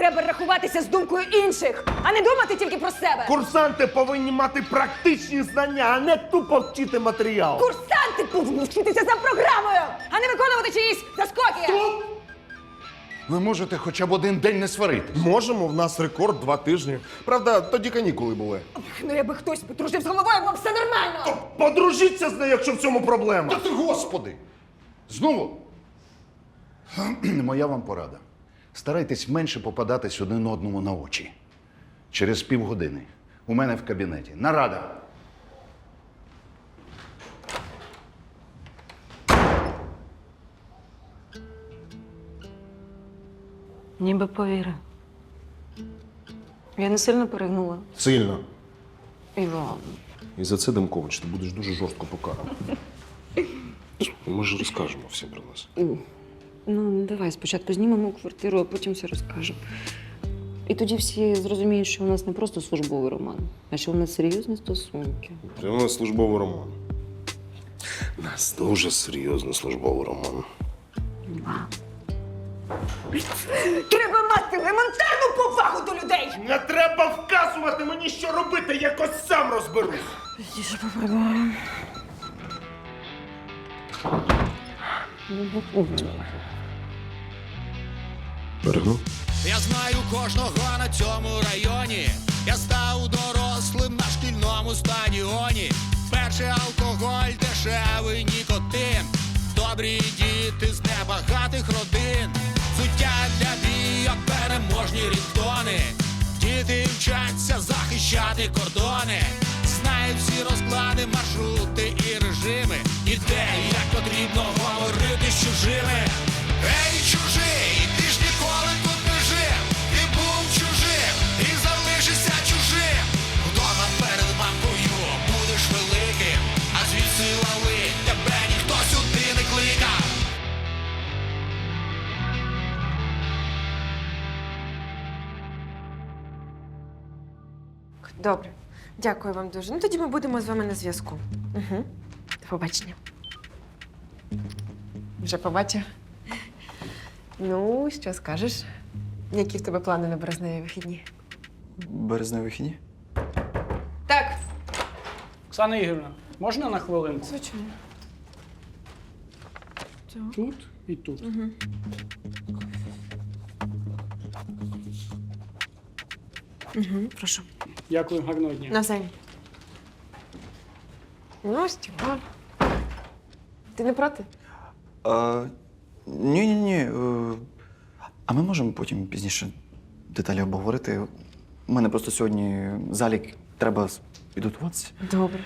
Треба рахуватися з думкою інших, а не думати тільки про себе. Курсанти повинні мати практичні знання, а не тупо вчити матеріал. Курсанти повинні вчитися за програмою, а не виконувати чиїсь заскоки. Ви можете хоча б один день не сварити. Можемо, в нас рекорд два тижні. Правда, тоді канікули були. Ну, якби хтось подружив з головою, було б все нормально. Подружіться з нею, якщо в цьому проблема. Та ти господи! Знову. Моя вам порада. Старайтесь менше попадатись один одному на очі. Через півгодини у мене в кабінеті. Нарада. Ніби повірив. Я не сильно перегнула. Сильно. Іван. І за це, Демкович, ти будеш дуже жорстко покараний. Ми ж розкажемо всім про нас. Ну, давай спочатку знімемо квартиру, а потім все розкажемо. І тоді всі зрозуміють, що у нас не просто службовий роман, а що у нас серйозні стосунки. Це у нас службовий роман. У нас дуже серйозний службовий роман. Треба мати елементарну повагу до людей. Не треба вказувати мені, що робити, якось сам розберусь. Тише попробуємо. Перегнув? Я знаю кожного на цьому районі. Я став дорослим на шкільному стадіоні. Перший алкоголь, дешевий нікотин. Добрі діти з небагатих родин. Суття для бійок, переможні рідтони. Діти вчаться захищати кордони. Знають всі розклади, маршрути і режими. І де як потрібно говорити з чужими. Ей, чужий, ти ж ніколи тут не жив. Ти був чужим і залишишся чужим. Вдома перед мамкою будеш великим, а звідси лали тебе ніхто сюди не кликав. Добре. Дякую вам дуже. Ну тоді ми будемо з вами на зв'язку. Угу. До побачення. Вже побачив. Ну, що скажеш? Які в тебе плани на березневі вихідні? Березневі вихідні? Так. Оксана Ігорівна, можна на хвилинку? Звичайно. Тут і тут. Угу. Прошу. Дякую, гарного дня. Навзаєм. Ну, Степан. Ти не проти? А, ні, ні, ні. е, А ми можемо потім пізніше деталі обговорити. У мене просто сьогодні залік, треба підготуватися. Добре.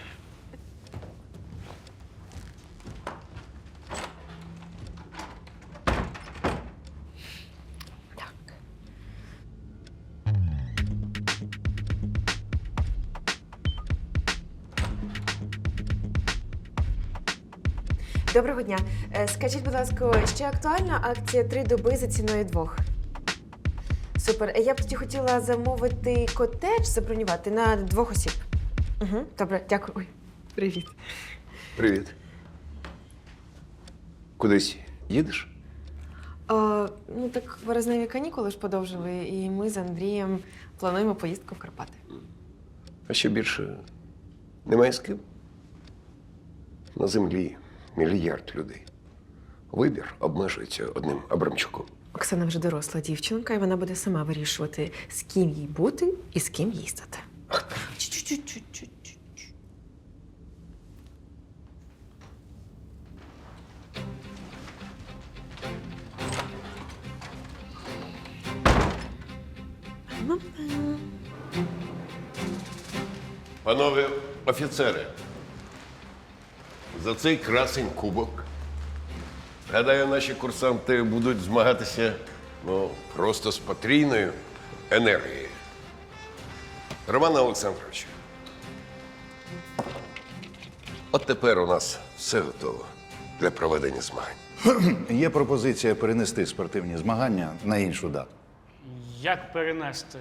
Доброго дня. Е, Скажіть, будь ласка, ще актуальна акція три доби за ціною двох? Супер. Е, Я б тоді хотіла замовити котедж, забронювати на двох осіб. Угу. Добре, дякую. Ой, привіт. Привіт. Кудись їдеш? А, ну так березневі канікули ж подовжили, і ми з Андрієм плануємо поїздку в Карпати. А ще більше немає з ким? На землі мільярд людей. Вибір обмежується одним Абрамчуком. Оксана вже доросла дівчинка, і вона буде сама вирішувати, з ким їй бути і з ким їздити. Панове офіцери, за цей красень кубок. Гадаю, наші курсанти будуть змагатися ну, просто з потрійною енергією. Роман Олександрович. От тепер у нас все готово для проведення змагань. Є пропозиція перенести спортивні змагання на іншу дату. Як перенести?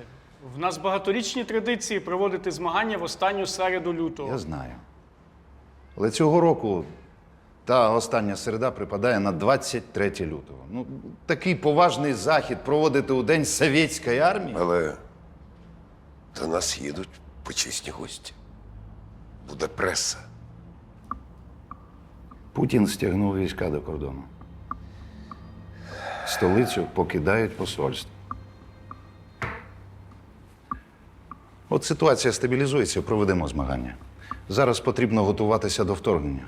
В нас багаторічні традиції проводити змагання в останню середу лютого. Я знаю. Але цього року Та остання середа припадає на 23 лютого. Ну, такий поважний захід проводити у День Совєтської армії. Але до нас їдуть почесні гості. Буде преса. Путін стягнув війська до кордону. Столицю покидають посольство. От ситуація стабілізується, проведемо змагання. Зараз потрібно готуватися до вторгнення.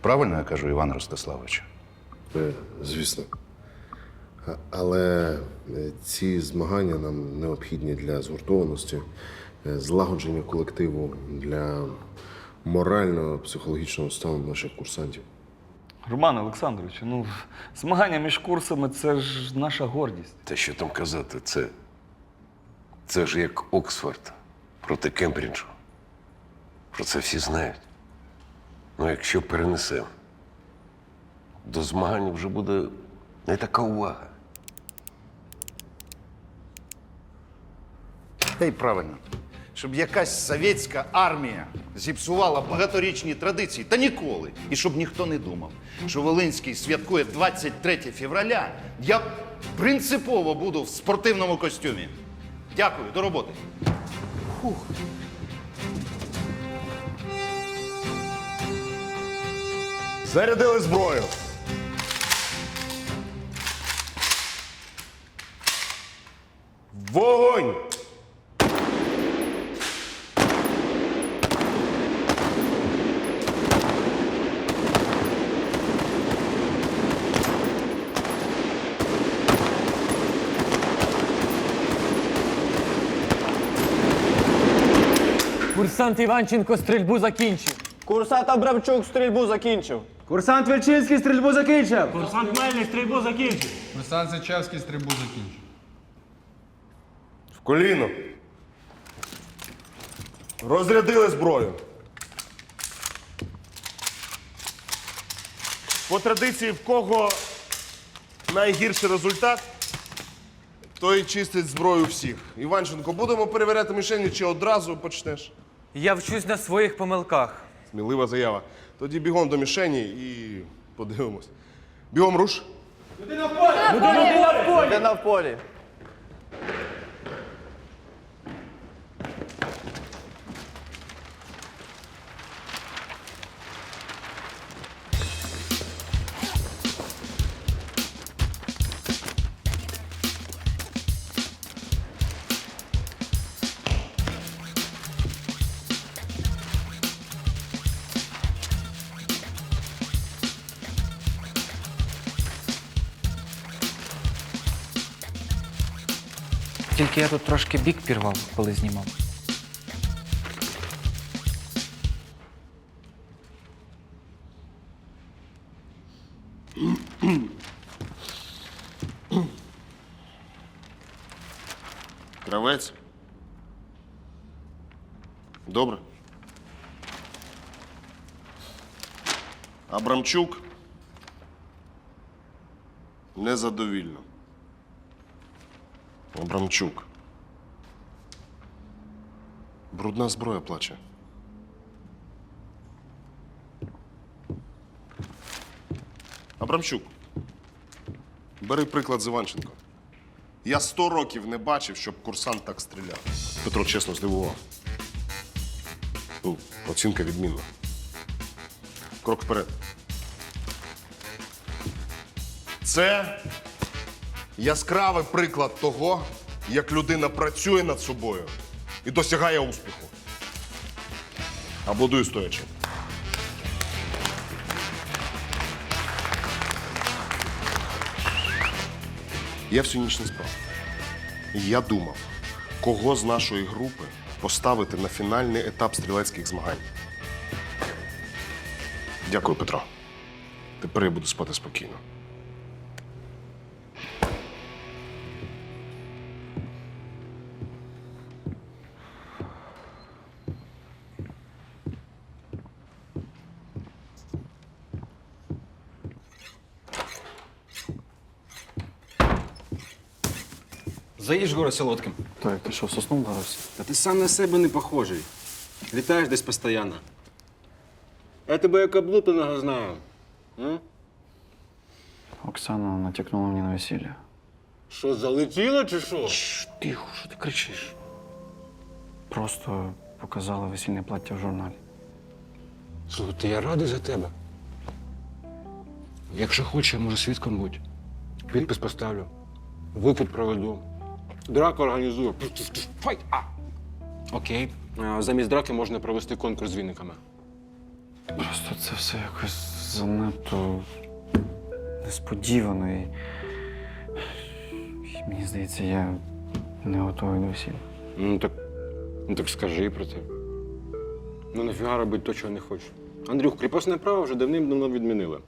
Правильно я кажу, Іван Ростиславович? Е, Звісно. А- Але е, ці змагання нам необхідні для згуртованості, е, злагодження колективу, для морального, психологічного стану наших курсантів. Роман Олександрович, ну змагання між курсами це ж наша гордість. Та що там казати, це. Це ж як Оксфорд проти Кембриджу. Про це всі знають. Ну, якщо перенесемо, до змагань вже буде не така увага. Та й правильно. Щоб якась совєтська армія зіпсувала багаторічні традиції, та ніколи. І щоб ніхто не думав, що Волинський святкує 23 февраля, я принципово буду в спортивному костюмі. Дякую, до роботи. Зарядили зброю. Вогонь! Курсант Іванченко стрільбу закінчив. Курсант Абрамчук стрільбу закінчив. Курсант Вельчинський стрільбу закінчив. Курсант Мельник стрільбу закінчив. Руслан Сичевський стрільбу закінчив. В коліно. Розрядили зброю. По традиції, в кого найгірший результат, той чистить зброю всіх. Іванченко, будемо перевіряти мішені чи одразу почнеш? Я вчусь на своїх помилках. Смілива заява. Тоді бігом до мішені і подивимось. Бігом руш. Людина в полі. Тільки я тут трошки бік пірвав, коли знімав. Кравець. Добре. Абрамчук. Незадовільно. Абрамчук. Брудна зброя плаче. Абрамчук. Бери приклад з Іванченко. Я сто років не бачив, щоб курсант так стріляв. Петро чесно здивував. Ну, оцінка відмінна. Крок вперед. Це яскравий приклад того, як людина працює над собою і досягає успіху. Аплодую стоячи. Я всю ніч не спав. І Я думав, кого з нашої групи поставити на фінальний етап стрілецьких змагань. Дякую, Петро. Тепер я буду спати спокійно. Заїж горе солодким. Так, ти що, соснув вгарався? Та ти сам на себе не похожий. Літаєш десь постійно. Я тебе як облупленого знаю. Оксана натякнула мені на весілля. Що, залетіло чи що? Тихо, що ти кричиш? Просто показала весільне плаття в журналі. Слухай, я радий за тебе. Якщо хочеш, я можу свідком бути. Підпис поставлю. Викуп проведу. Драку організую. Файт! А! Окей. А, Замість драки можна провести конкурс з віниками. Просто це все якось занадто несподівано і. і Мені здається, я не готовий до весілля. Ну так, ну так скажи про це. Ну нафіга робити то, чого не хочу. Андрюх, кріпосне право вже давним-давно відмінили.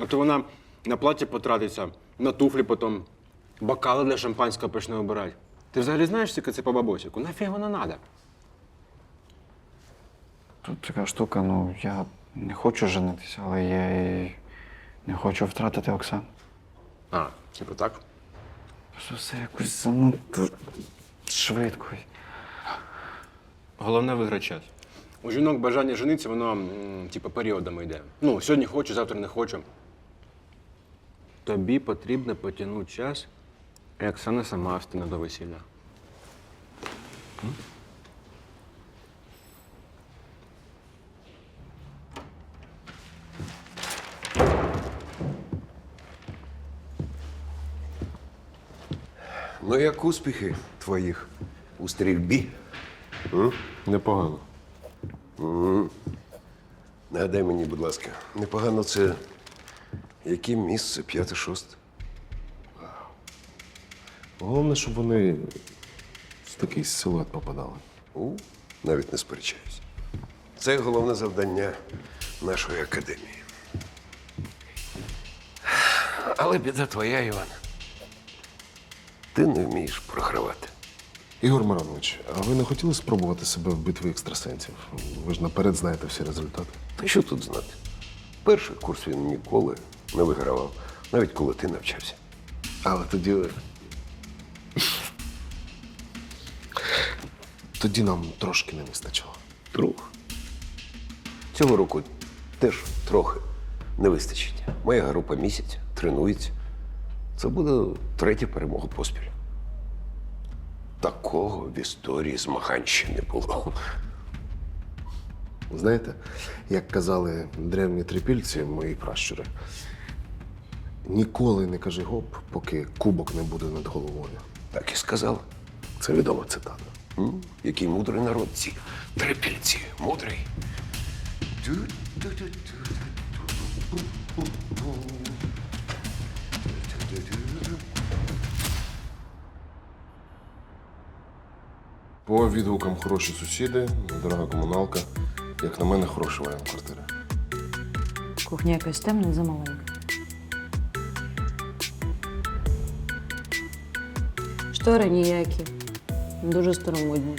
А то вона на платі потратиться, на туфлі потім, бокали для шампанського почне обирати. Ти взагалі знаєш, скільки це по бабосіку? Нафіг вона надо? Тут така штука, ну я не хочу женитися, але я і не хочу втратити Оксану. А, типу так? Просто все якось занадто швидко. Головне виграти час. У жінок бажання женитися, воно, м, типу, періодами йде. Ну, сьогодні хочу, завтра не хочу. Тобі потрібно потягнути час, і Оксана сама встане до весілля. Ну, як успіхи твоїх у стрільбі? Непогано. Нагадай мені, будь ласка, непогано це яке місце, п'яте, шосте? Головне, щоб вони в такий силует попадали. У, навіть не сперечаюсь. Це головне завдання нашої академії. Але біда твоя, Іван. Ти не вмієш програвати. Ігор Миронович, а ви не хотіли спробувати себе в битві екстрасенсів? Ви ж наперед знаєте всі результати. Та що тут знати? Перший курс він ніколи не вигравав, навіть коли ти навчався. Але тоді. Тоді нам трошки не вистачило. Друг. Цього року теж трохи не вистачить. Моя група місяць тренується. Це буде третя перемога поспіль. Такого в історії змагань ще не було. Знаєте, як казали древні трипільці, мої пращури, ніколи не кажи гоп, поки кубок не буде над головою. Так і сказали. Це відома цитата. М? Який мудрий народ ці трипільці. Мудрий. По відгукам хороші сусіди, дорога комуналка. Як на мене, хороший варіант квартири. Кухня якась темна, замаленька. Штори ніякі. Дуже старомодні.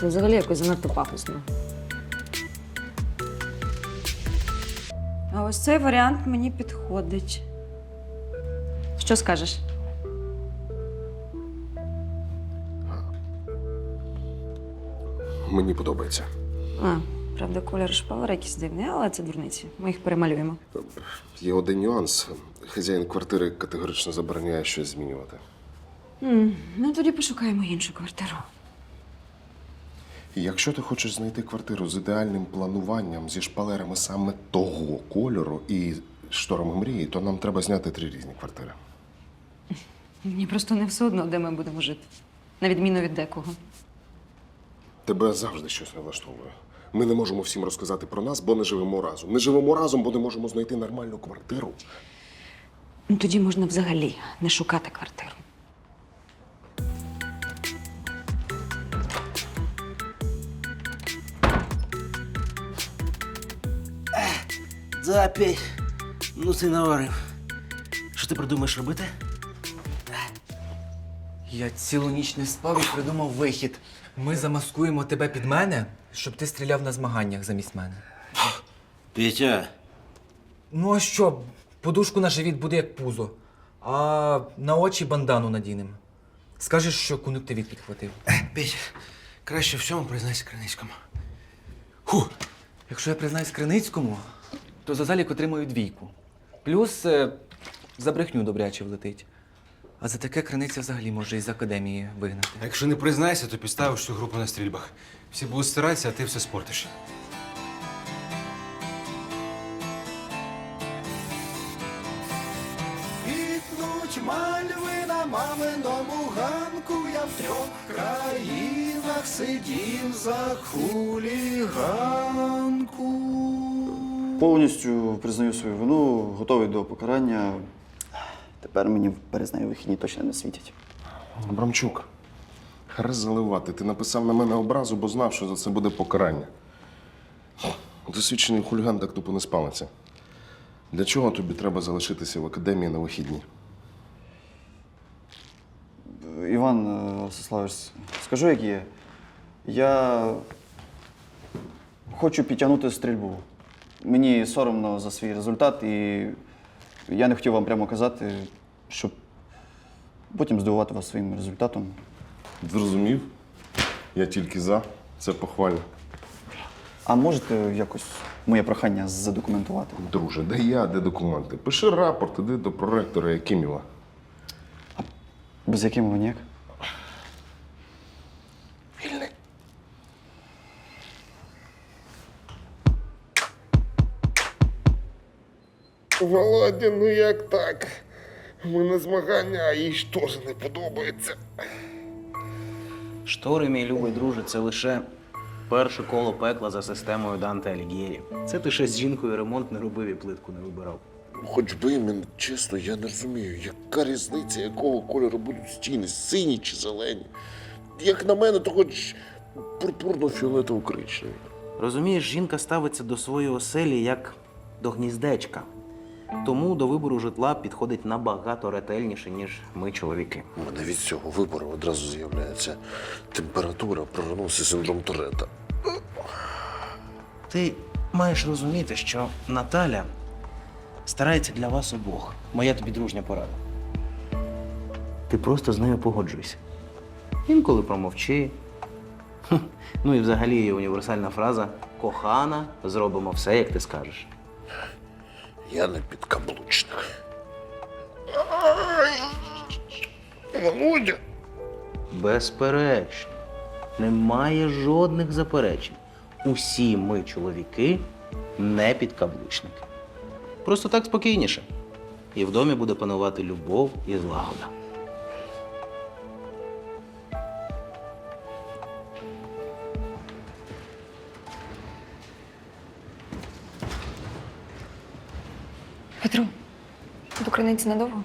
Це взагалі якось занадто пафосно. А ось цей варіант мені підходить. Що скажеш? Мені подобається. А, правда, колір шпалер якийсь дивний, але це дурниці. Ми їх перемалюємо. Є один нюанс. Хазяїн квартири категорично забороняє щось змінювати. М, ну тоді пошукаємо іншу квартиру. І якщо ти хочеш знайти квартиру з ідеальним плануванням, зі шпалерами саме того кольору і шторами мрії, то нам треба зняти три різні квартири. Мені просто не все одно, де ми будемо жити. На відміну від декого. Тебе завжди щось не влаштовує. Ми не можемо всім розказати про нас, бо не живемо разом. Не живемо разом, бо не можемо знайти нормальну квартиру. Ну тоді можна взагалі не шукати квартиру. Да, опять. Ну ти наварив. Що ти придумаєш робити? Я цілу ніч не спав і придумав вихід. Ми замаскуємо тебе під мене, щоб ти стріляв на змаганнях замість мене. Петя, Ну а що? Подушку на живіт буде як пузо, а на очі бандану надінемо. Скажеш, що кон'юктивіт підхватив. Петя, краще всьому признайся Криницькому. Якщо я признаюсь Криницькому, то за залік отримую двійку. Плюс е, за брехню добряче влетить. А за таке криниця взагалі може із академії вигнати. А якщо не признайся, то підставиш всю групу на стрільбах. Всі будуть старатися, а ти все спортиш. Квітнуть мальви на маминому ганку, я в трьох країнах сидів за хуліганку. Повністю признаю свою вину, готовий до покарання. Тепер мені перезнаю вихідні точно не світять. Абрамчук, хрест заливати. Ти написав на мене образу, бо знав, що за це буде покарання. Досвідчений хуліган так тупо не спалиться. Для чого тобі треба залишитися в академії на вихідні? Іван е, Ростиславович, скажу, як є. Я хочу підтягнути стрільбу. Мені соромно за свій результат, і я не хотів вам прямо казати, щоб потім здивувати вас своїм результатом. Зрозумів? Я тільки за. Це похвально. А можете якось моє прохання задокументувати? Друже, де я, де документи? Пиши рапорт, іди до проректора Якимєва. Без яким ніяк? Володя, ну як так? Ми на змагання, а їй ж теж не подобається. Штори, мій любий друже, це лише перше коло пекла за системою Данте Алігєрі. Це ти ще з жінкою ремонт не робив і плитку не вибирав. Хоч би мен, чесно, я не розумію, яка різниця, якого кольору будуть стіни, сині чи зелені. Як на мене, то хоч пурпурно-фіолетово коричневі. Розумієш, жінка ставиться до своєї оселі як до гніздечка. Тому до вибору житла підходить набагато ретельніше, ніж ми, чоловіки. У мене від цього вибору одразу з'являється температура, і синдром Торетта. Ти маєш розуміти, що Наталя старається для вас обох. Моя тобі дружня порада. Ти просто з нею погоджуйся. Інколи промовчи. Хм. Ну і взагалі є універсальна фраза кохана, зробимо все, як ти скажеш. Я не підкаблучник. Володя! Безперечно. Немає жодних заперечень. Усі ми, чоловіки, не підкаблучники. Просто так спокійніше. І в домі буде панувати любов і злагода. Криниці надовго?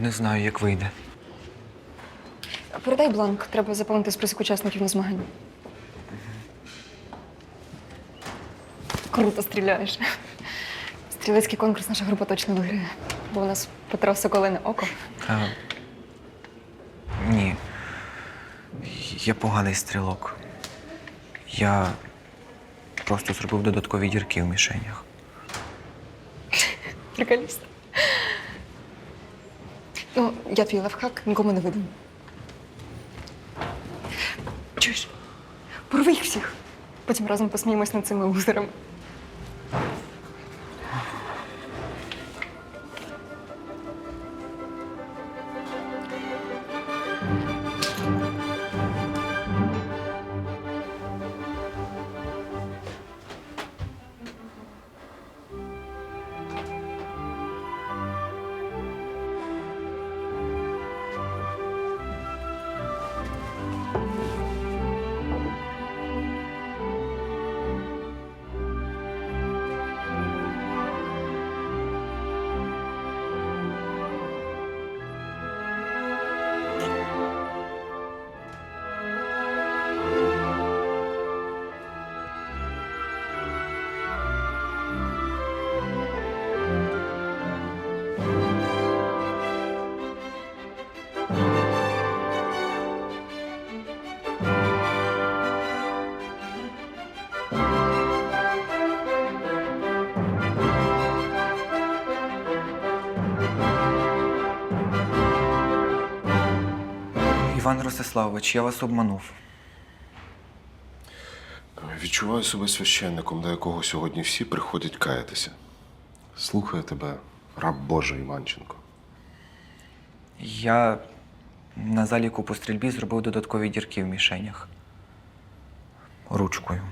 Не знаю, як вийде. Передай бланк, треба заповнити список учасників на змагання. Круто стріляєш. Стрілецький конкурс наша група точно виграє. Бо у нас Петро Соколине око. А, ні. Я поганий стрілок. Я просто зробив додаткові дірки в мішенях. Приколіст. Ну, я твій лавхак нікому не видам. Чуєш? Порви їх всіх. Потім разом посміємось над цими лузерами. Іван Ростиславович, я вас обманув. Відчуваю себе священником, до якого сьогодні всі приходять каятися. Слухаю тебе, раб Божий Іванченко. Я на заліку по стрільбі зробив додаткові дірки в мішенях. Ручкою.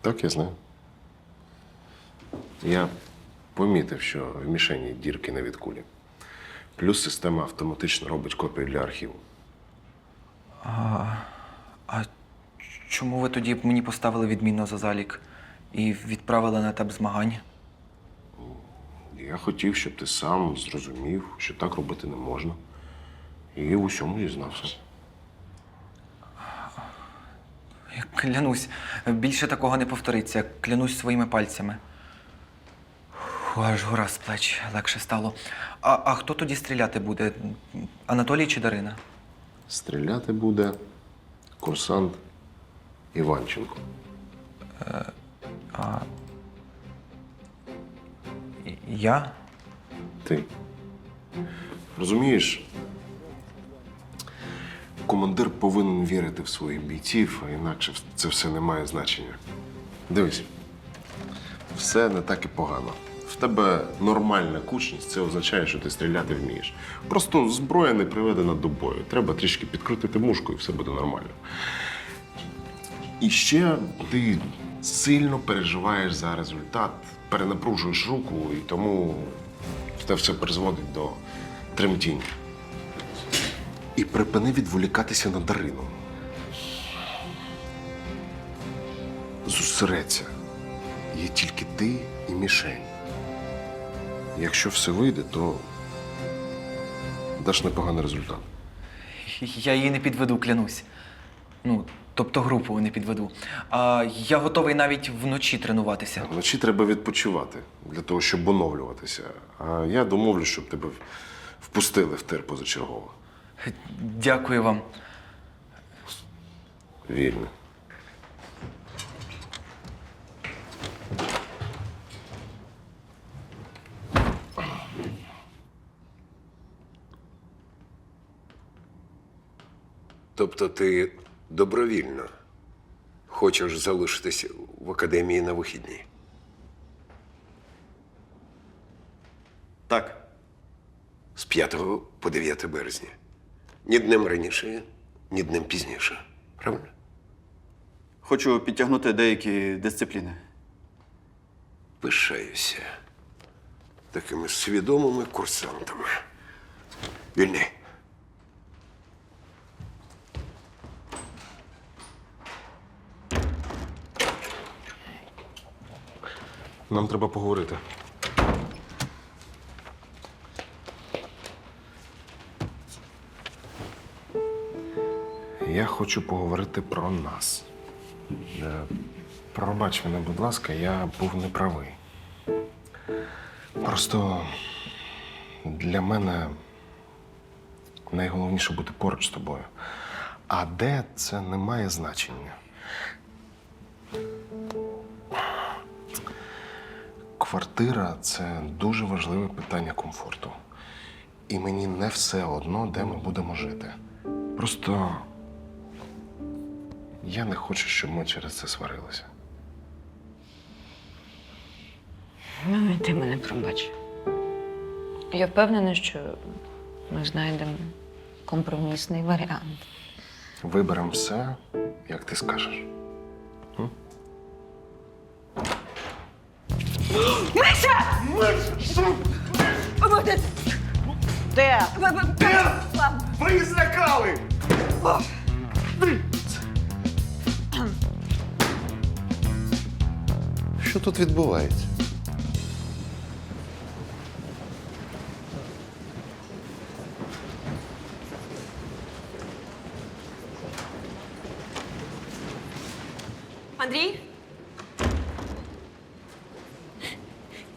Так, я знаю. Я помітив, що в мішені дірки не від кулі. Плюс система автоматично робить копію для архіву. А, а чому ви тоді мені поставили відмінно за залік і відправили на етап змагань? Я хотів, щоб ти сам зрозумів, що так робити не можна. І в усьому зізнався. Я клянусь, більше такого не повториться. Клянусь своїми пальцями. Фу, аж гора з плеч легше стало. А, а хто тоді стріляти буде? Анатолій чи Дарина? Стріляти буде курсант Іванченко. А... Я? Ти. Розумієш, командир повинен вірити в своїх бійців, а інакше це все не має значення. Дивись, все не так і погано. В тебе нормальна кучність, це означає, що ти стріляти вмієш. Просто зброя не приведена до бою. Треба трішки підкрутити мушку і все буде нормально. І ще ти сильно переживаєш за результат, перенапружуєш руку, і тому це все призводить до тремтіння. І припини відволікатися на Дарину. Зосередься. Є тільки ти і мішень. Якщо все вийде, то даш непоганий результат. Я її не підведу, клянусь. Ну, тобто групу не підведу. А я готовий навіть вночі тренуватися. Вночі треба відпочивати для того, щоб оновлюватися. А я домовлю, щоб тебе впустили в тир позачергово. Дякую вам. Вільно. Тобто ти добровільно хочеш залишитися в академії на вихідні? Так, З 5 по 9 березня. Ні днем раніше, ні днем пізніше. Правильно? хочу підтягнути деякі дисципліни. Пишаюся такими свідомими курсантами. Вільний. Нам треба поговорити. Я хочу поговорити про нас. Е, Пробач мене, будь ласка, я був неправий. Просто для мене найголовніше бути поруч з тобою. А де це не має значення. Квартира це дуже важливе питання комфорту. І мені не все одно, де ми будемо жити. Просто я не хочу, щоб ми через це сварилися. Ну, і ти мене пробач. Я впевнена, що ми знайдемо компромісний варіант. Виберемо все, як ти скажеш. Миша! Миша! Де? Де? Ви злякали! Що тут відбувається?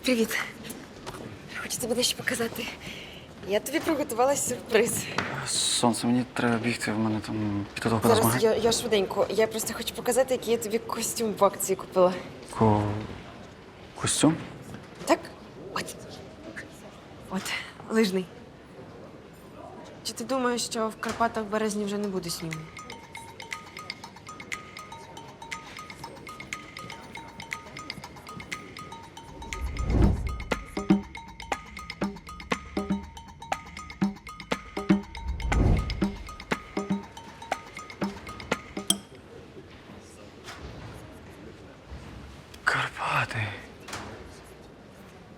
Привіт. Хочу тобі дещо показати. Я тобі приготувала сюрприз. Сонце, мені треба бігти, в мене там підготовка до Зараз я, я швиденько. Я просто хочу показати, який я тобі костюм в акції купила. Ко... Костюм? Так? От. От, лижний. Чи ти думаєш, що в Карпатах в березні вже не буде снігу?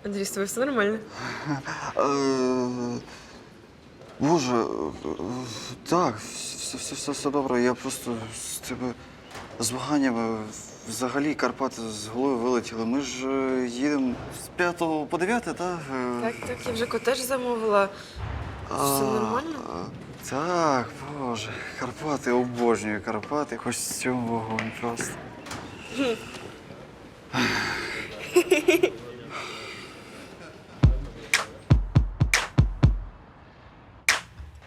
Андрій, з тобою все нормально? Е, Боже, е, так, все, все, все, все добре. Я просто з тебе змаганнями взагалі Карпати з голови вилетіли. Ми ж е, їдемо з 5 по 9, так? Е, Так, так, я вже котеж замовила. Все нормально? Так, боже, Карпати, обожнюю Карпати, хоч з цьому вогонь просто.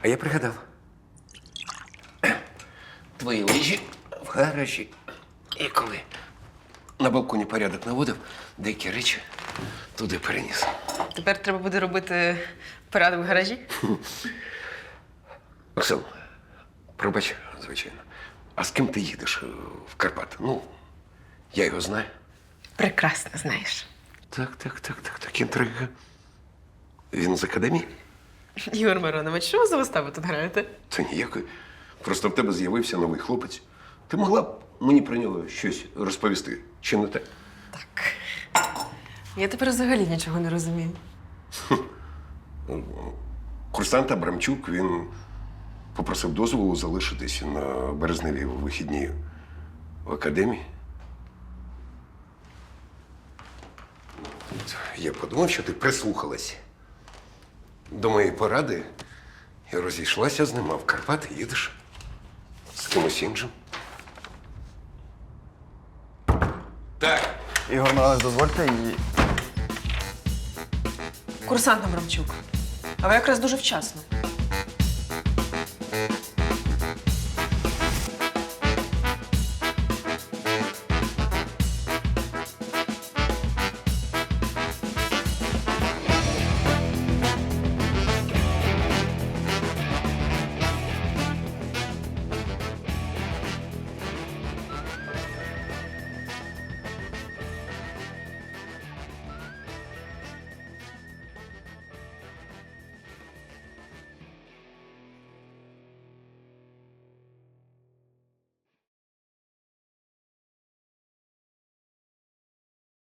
А я пригадав. Твої лижі в гаражі. І коли на балконі порядок наводив, деякі речі туди переніс. Тепер треба буде робити порядок в гаражі. Оксан, пробач, звичайно. А з ким ти їдеш е, в Карпати? Ну, я його знаю. Прекрасно знаєш. Так, так, так, так, так, інтрига. Він з академії? Ігор Миронович, що ви за виставу тут граєте? Це ніякої. Просто в тебе з'явився новий хлопець. Ти могла б мені про нього щось розповісти, чи не так? Я тепер взагалі нічого не розумію. Курсант Абрамчук він попросив дозволу залишитися на березневі вихідні в академії. Я подумав, що ти прислухалась до моєї поради і розійшлася з ним, а в Карпати їдеш з кимось іншим. Так. Ігор Миронович, дозвольте і. Курсант Абрамчук. А ви якраз дуже вчасно.